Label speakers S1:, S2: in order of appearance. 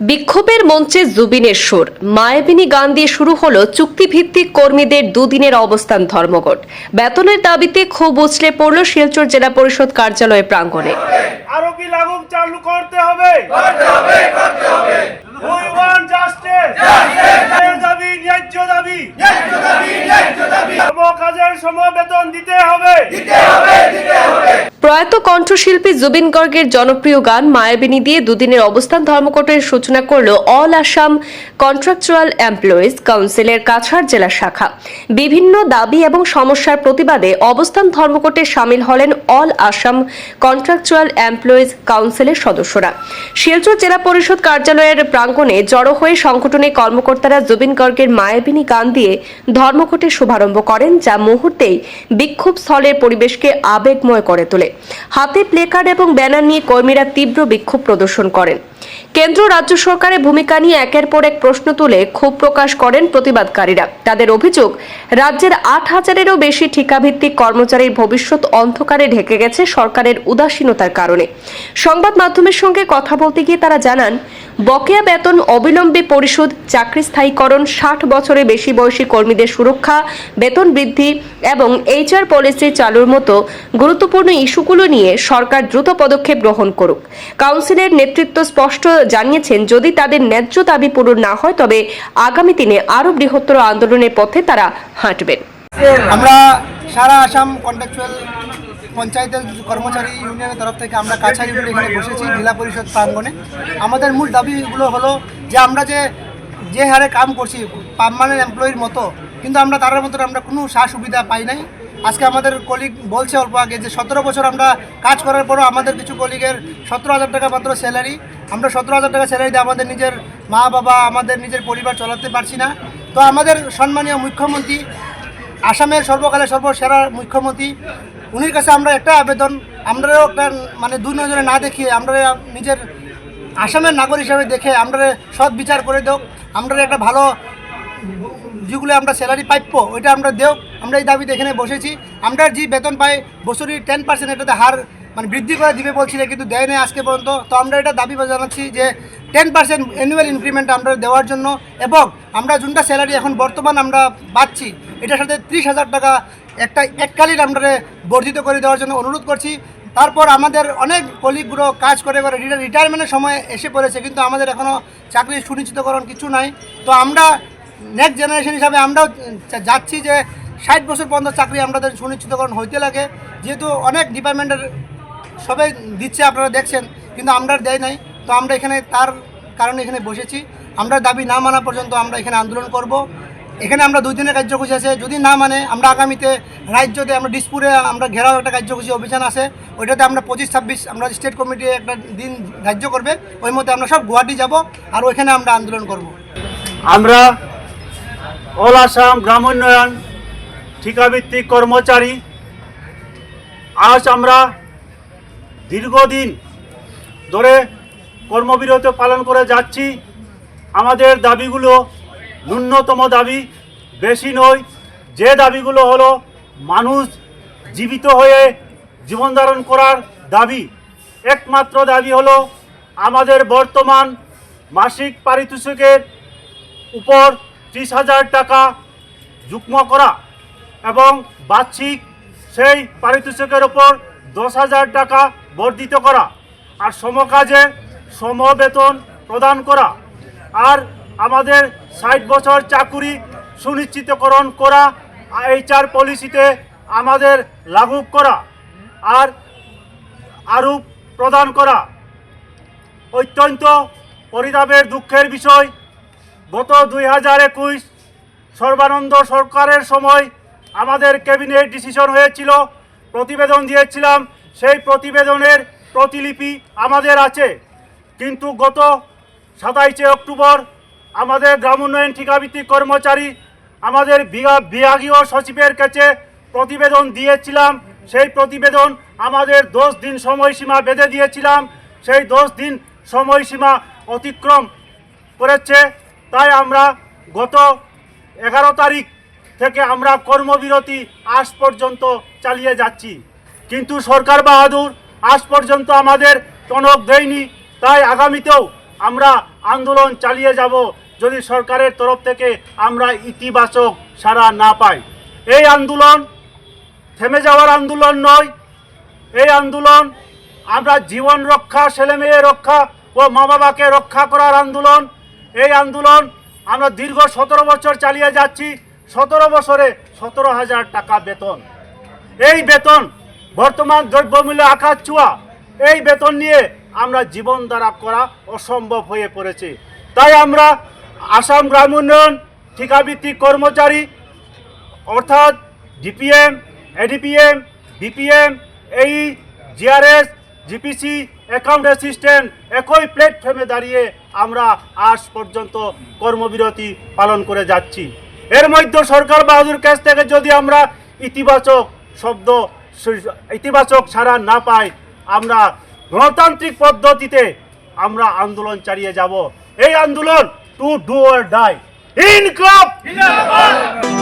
S1: বিক্ষোভের মঞ্চে জুবিনের সুর। মায়াবিনী গান দিয়ে শুরু হলো চুক্তিভিত্তিক কর্মীদের দুদিনের অবস্থান ধর্মঘট। বেতনের দাবিতে ক্ষোভ উছলে পড়ল শিলচর জেলা পরিষদ কার্যালয়ে প্রাঙ্গণে।
S2: আরও কি লাগু চালু করতে হবে? We want justice. ন্যায় দাবি ন্যায্য দাবি। কাজের সময় বেতন দিতে হবে।
S1: প্রয়াত কণ্ঠশিল্পী জুবিন গর্গের জনপ্রিয় গান মায়াবিনী দিয়ে দুদিনের অবস্থান ধর্মঘটের সূচনা করল অল আসাম কন্ট্রাকচুয়াল এমপ্লয়িজ কাউন্সিলের কাছাড় জেলা শাখা। বিভিন্ন দাবি এবং সমস্যার প্রতিবাদে অবস্থান ধর্মঘটে সামিল হলেন অল আসাম কন্ট্রাকচুয়াল এমপ্লয়িজ কাউন্সিলের সদস্যরা। শিলচর জেলা পরিষদ কার্যালয়ের প্রাঙ্গণে জড়ো হয়ে সংগঠনের কর্মকর্তারা জুবিন গর্গের মায়াবিনী গান দিয়ে ধর্মঘটের শুভারম্ভ করেন, যা মুহূর্তেই বিক্ষোভ স্থলের পরিবেশকে আবেগময় করে তোলে। হাতে প্লেকার্ড এবং ব্যানার নিয়ে কর্মীরা তীব্র বিক্ষোভ প্রদর্শন করেন। কেন্দ্র রাজ্য সরকারের ভূমিকা নিয়ে একের পর এক প্রশ্ন তুলে ক্ষোভ প্রকাশ করেন প্রতিবাদকারীরা। তাদের অভিযোগ, রাজ্যের আট হাজারেরও বেশি ঠিকাভিত্তিক কর্মচারীর ভবিষ্যৎ অন্ধকারে ঢেকে গেছে সরকারের উদাসীনতার কারণে। সংবাদ মাধ্যমের সঙ্গে কথা বলতে গিয়ে তারা জানান বকেয়া বেতন অবিলম্বে পরিশোধ চাকরি স্থায়ীকরণ ষাট বছরের বেশি বয়সী কর্মীদের সুরক্ষা, বেতন বৃদ্ধি এবং এইচআর পলিসি চালুর মতো গুরুত্বপূর্ণ ইস্যুগুলো নিয়ে সরকার দ্রুত পদক্ষেপ গ্রহণ করুক। কাউন্সিলের নেতৃত্ব স্পষ্ট জানিয়েছেন, যদি তাদের ন্যায্য দাবি পূরণ না হয়, তবে আগামী দিনে আরও বৃহত্তর আন্দোলনের পথে তারা হাঁটবেন।
S3: আমরা সারা আসাম কন্ট্রাকচুয়াল পঞ্চায়েতের কর্মচারী ইউনিয়নের তরফ থেকে আমরা কাছা ইউনিয়ন এখানে বসেছি, জেলা পরিষদ প্রাঙ্গণে। আমাদের মূল দাবিগুলো হলো যে আমরা যে যে হারে কাম করছি পার্মানেন্ট এমপ্লয়ির মতো, কিন্তু আমরা তার মতো আমরা কোনো সা সুবিধা পাই নাই। আজকে আমাদের কলিগ বলছে অল্প আগে যে, সতেরো বছর আমরা কাজ করার পরও আমাদের কিছু কলিগের সতেরো হাজার টাকা মাত্র স্যালারি আমরা সতেরো হাজার টাকা স্যালারি দিয়ে আমাদের নিজের মা বাবা আমাদের নিজের পরিবার চালাতে পারছি না। তো আমাদের সম্মানীয় মুখ্যমন্ত্রী, আসামের সর্বকালের সর্বসেরা মুখ্যমন্ত্রী উনির কাছে আমরা একটা আবেদন, আমরাও একটা মানে দুই নজরে না দেখিয়ে আমরা নিজের আসামের নাগরিক হিসাবে দেখে আমরা সৎ বিচার করে দেও, আমরা একটা ভালো যেগুলো আমরা স্যালারি প্রাপ্য ওইটা আমরা দেও, আমরা এই দাবিতে এখানে বসেছি। আমরা যে বেতন পাই বছরই টেন পার্সেন্ট এটাতে হার মানে বৃদ্ধি করে দিবে বলছিল কিন্তু দেয় নাই আজকে পর্যন্ত। তো আমরা এটা দাবি জানাচ্ছি যে টেন পার্সেন্ট অ্যানুয়াল ইনক্রিমেন্ট আমরা দেওয়ার জন্য, এবং আমরা যোনটা স্যালারি এখন বর্তমান আমরা পাচ্ছি, এটার সাথে ত্রিশ হাজার টাকা একটা এককালীন আমরা বর্ধিত করে দেওয়ার জন্য অনুরোধ করছি। তারপর আমাদের অনেক কলিগগুলো কাজ করে করে রিটায়ারমেন্টের সময় এসে পড়েছে, কিন্তু আমাদের এখনও চাকরি সুনিশ্চিতকরণ কিছু নাই। তো আমরা নেক্সট জেনারেশন হিসাবে আমরাও যাচ্ছি যে ষাট বছর পর্যন্ত চাকরি আমাদের সুনিশ্চিতকরণ হইতে লাগে। যেহেতু অনেক ডিপার্টমেন্টের সবাই দিচ্ছে, আপনারা দেখছেন, কিন্তু আমরা দেয় নাই। তো আমরা এখানে তার কারণে এখানে বসেছি। আমরা দাবি না মানা পর্যন্ত আমরা এখানে আন্দোলন করব। এখানে আমরা দুই দিনের কার্যসূচি আছে, যদি না মানে আমরা আগামীতে রাজ্যতে আমরা ডিসপুরে আমরা ঘেরাও একটা কার্যসূচি অভিযান আছে, ওইটাতে আমরা পঁচিশ, ছাব্বিশ আমরা স্টেট কমিটি একটা দিন ধার্য করবে, ওই মধ্যে আমরা সব গুয়াহাটি যাব আর ওইখানে আমরা আন্দোলন করব।
S2: আমরা অল আসাম গ্রাম উন্নয়ন ঠিকাভিত্তিক কর্মচারী, আজ আমরা দীর্ঘদিন ধরে কর্মবিরত পালন করে যাচ্ছি। আমাদের দাবিগুলো ন্যূনতম দাবি, বেশি নয়, যে দাবিগুলো হলো মানুষ জীবিত হয়ে জীবন ধারণ করার দাবি। একমাত্র দাবি হলো আমাদের বর্তমান মাসিক পারিতোষিকের উপর ত্রিশ হাজার টাকা যুগ্ম করা এবং বার্ষিক সেই পারিতোষিকের উপর দশ হাজার টাকা বর্ধিত করা আর সমকাজে সমবেতন প্রদান করা। আর আমাদের ষাট বছর চাকুরি সুনিশ্চিতকরণ করা, এইচআর পলিসিতে আমাদের লাগু করা আর আরোপ প্রদান করা অত্যন্ত পরিতাপের দুঃখের বিষয়। গত দুই হাজার একুশ সর্বানন্দ সরকারের সময় আমাদের ক্যাবিনেট ডিসিশন হয়েছিল, প্রতিবেদন দিয়েছিলাম, সেই প্রতিবেদনের প্রতিলিপি আমাদের আছে। কিন্তু গত সাতাইশে অক্টোবর আমাদের গ্রাম উন্নয়ন ঠিকাভিত্তিক কর্মচারী, আমাদের বিভা- বিভাগীয় সচিবের কাছে প্রতিবেদন দিয়েছিলাম। সেই প্রতিবেদন আমাদের দশ দিন সময়সীমা বেঁধে দিয়েছিলাম। সেই দশ দিন সময়সীমা অতিক্রম করেছে। তাই আমরা গত এগারো তারিখ থেকে আমরা কর্মবিরতি আজ পর্যন্ত চালিয়ে যাচ্ছি। কিন্তু সরকার বাহাদুর আজ পর্যন্ত আমাদের টনক দেয়নি। তাই আগামীতেও আমরা আন্দোলন চালিয়ে যাব যদি সরকারের তরফ থেকে আমরা ইতিবাচক সাড়া না পাই। এই আন্দোলন থেমে যাওয়ার আন্দোলন নয়। এই আন্দোলন আমরা জীবন রক্ষা ছেলে মেয়ে রক্ষা ও মা বাবাকে রক্ষা করার আন্দোলন। এই আন্দোলন আমরা দীর্ঘ সতেরো বছর চালিয়ে যাচ্ছি। সতেরো বছরে সতেরো হাজার টাকা বেতন। এই বেতন, বর্তমান দ্রব্যমূল্য আকাশ চুয়া এই বেতন নিয়ে আমরা জীবন দ্বারা করা অসম্ভব হয়ে পড়েছে। তাই আমরা আসাম গ্রাম উন্নয়ন ঠিকাভিত্তিক কর্মচারী, অর্থাৎ ডিপিএম, এডিপিএম, বিপিএম, এই জিআরএস, জিপিসি অ্যাকাউন্ট অ্যাসিস্ট্যান্ট একই প্ল্যাটফর্মে দাঁড়িয়ে আমরা আজ পর্যন্ত কর্মবিরতি পালন করে যাচ্ছি। এর মধ্যে সরকার বাহাদুর কাছ থেকে যদি আমরা ইতিবাচক শব্দ, ইতিবাচক ছাড়া না পাই, আমরা গণতান্ত্রিক পদ্ধতিতে আমরা আন্দোলন চালিয়ে যাব। এই আন্দোলন to do or die. In club! Club.